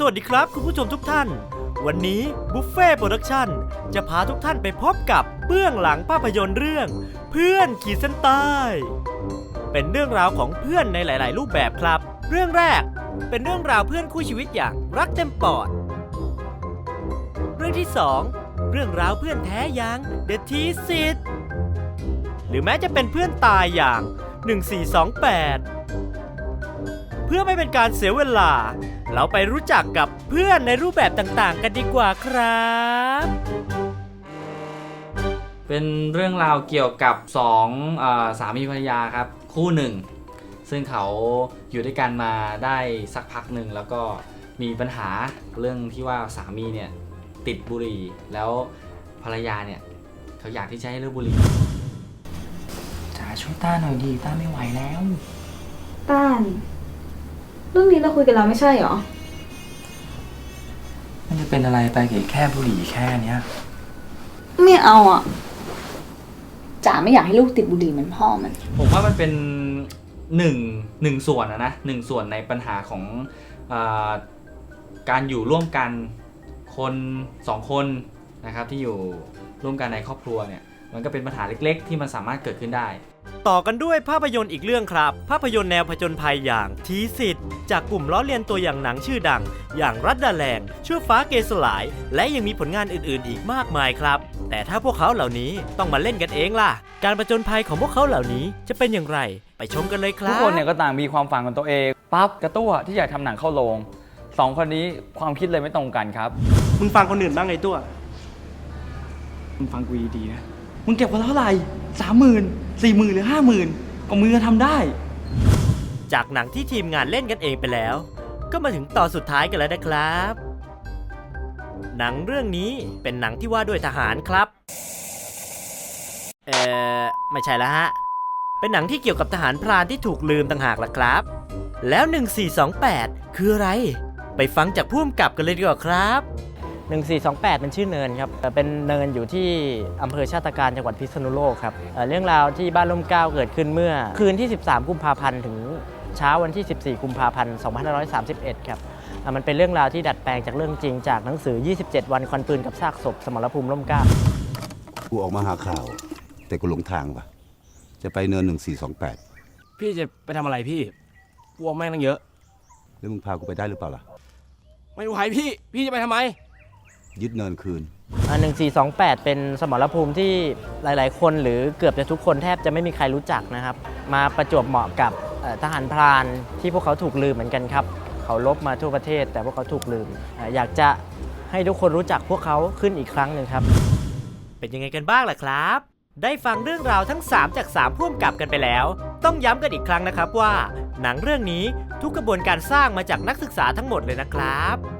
สวัสดีครับคุณผู้ชมทุกท่าน วันนี้บุฟเฟ่โปรดักชั่นจะพาทุกท่านไปพบกับเบื้องหลังภาพยนตร์เรื่อง เพื่อนขีดเส้นใต้ เป็นเรื่องราวของเพื่อนในหลาย ๆ รูปแบบครับ เรื่องแรกเป็นเรื่องราวเพื่อนคู่ชีวิตอย่างรักเต็มปอด เรื่องที่ 2 เรื่องราวเพื่อนแท้อย่างเดอะทีสิทหรือแม้จะเป็นเพื่อนตายอย่าง 1428 เพื่อไม่เป็นการเสียเวลา เราไปรู้จักกับเพื่อนในรูปแบบต่างๆ กันดีกว่าครับ เป็นเรื่องราวเกี่ยวกับสองอาสามีภรรยาครับ คู่หนึ่ง ซึ่งเขาอยู่ด้วยกันมาได้สักพักหนึ่งแล้วก็มีปัญหาเรื่องที่ว่าสามีเนี่ยติดบุหรี่แล้วภรรยาเนี่ยเขาอยากที่จะให้เลิกบุหรี่จ๋าช่วยต้าหน่อยดีต้าไม่ไหวแล้ว ต้าน เรื่องนี้เราคุยกันแล้วไม่ใช่เหรอ มันจะเป็นอะไรไปกับแค่บุหรี่แค่เนี้ย ไม่เอาอะจ๋าไม่อยากให้ลูกติดบุหรี่เหมือนพ่อมัน ผมว่ามันเป็นหนึ่งหนึ่งส่วนนะนะหนึ่งส่วนในปัญหาของอาการอยู่ร่วมกันคนสองคนนะครับที่อยู่ร่วมกันในครอบครัวเนี่ย มันก็เป็นปัญหาเล็กๆ ที่มันสามารถเกิดขึ้นได้ ต่อกันด้วยภาพยนตร์อีกเรื่องครับ ภาพยนตร์แนวผจญภัยอย่างทีสิทธิ์จากกลุ่มล้อเลียนตัวอย่างหนังชื่อดัง อย่างรัดดาแลนด์ชั่วฟ้าเกสลาย และยังมีผลงานอื่นๆ อีกมากมายครับ แต่ถ้าพวกเขาเหล่านี้ต้องมาเล่นกันเองล่ะ การผจญภัยของพวกเขาเหล่านี้จะเป็นอย่างไรไปชมกันเลยคทุรักบคนเนี่ยก็ต่างมีความฝันของตัวเอง ปั๊บกระตั้วที่อยากทำหนังเข้าโรงสองคนนี้ความคิดเลยไม่ตรงกันครับ มึงฟังคนอื่นบ้างไงตัว มึงฟังกูดีๆนะ มึงเก็บวันละเท่าไหร่สามหมื่นสี่หมื่นหรือห้าหมื่นก็มึงจะทำได้ จากหนังที่ทีมงานเล่นกันเองไปแล้ว ก็มาถึงตอนสุดท้ายกันแล้วนะครับ หนังเรื่องนี้เป็นหนังที่ว่าด้วยทหารครับ เอ่อไม่ใช่แล้วฮะ เป็นหนังที่เกี่ยวกับทหารพรานที่ถูกลืมต่างหากล่ะครับ แล้ว 1428 คืออะไร ไปฟังจากผู้กำกับกันเลยดีกว่าครับ 1428 เป็นชื่อเนินครับเอ่อเป็นเนินอยู่ที่อำเภอชาติการจังหวัดพิษณุโลกครับเอ่อเรื่องราวที่บ้านร่มเกล้าเกิดขึ้นเมื่อคืนที่ 13 กุมภาพันธ์ถึงเช้าวันที่ 14 กุมภาพันธ์ 2531 ครับเอ่อมันเป็นเรื่องราวที่ดัดแปลงจากเรื่องจริงจากหนังสือ 27 วันควันปืนกับซากศพสมรภูมิร่มเกล้ากูออกมาหาข่าว แต่กูหลงทางปะจะไปเนินหนึ่งสี่สองแปดพี่จะไปทำอะไรพี่กลัวแม่งตั้งเยอะ แล้วมึงพากูไปได้หรือเปล่าล่ะ ไม่ไหวพี่ พี่จะไปทำไม ยึดเนินคืนอ่า1428เป็นสมรภูมิที่หลาย ๆ คนหรือเกือบจะทุกคนแทบจะไม่มีใครรู้จักนะครับ มาประจวบเหมาะกับเอ่อทหารพรานที่พวกเขาถูกลืมเหมือนกันครับ เขาลบมาทั่วประเทศ แต่พวกเขาถูกลืมอ่าอยากจะให้ทุกคนรู้จักพวกเขาขึ้นอีกครั้งหนึ่งครับ เป็นยังไงกันบ้างล่ะครับ ได้ฟังเรื่องราวทั้ง 3 จาก3พ่วงกับกันไปแล้ว ต้องย้ำกันอีกครั้งนะครับว่า หนังเรื่องนี้ทุกกระบวนการสร้างมาจากนักศึกษาทั้งหมดเลยนะครับ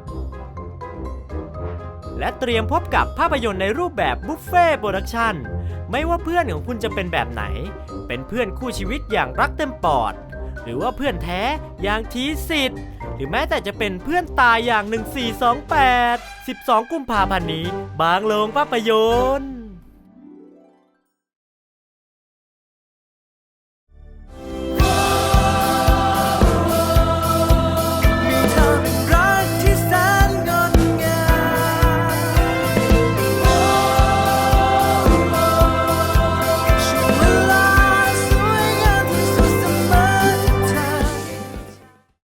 และเตรียมพบกับภาพยนตร์ในรูปแบบบุฟเฟ่โปรดักชันไม่ว่าเพื่อนของคุณจะเป็นแบบไหน เป็นเพื่อนคู่ชีวิตอย่างรักเต็มปอด หรือว่าเพื่อนแท้อย่างทีสิทธิ์ หรือแม้แต่จะเป็นเพื่อนตายอย่าง 1428 12 กุมภาพันธ์นี้ บางโรงภาพยนตร์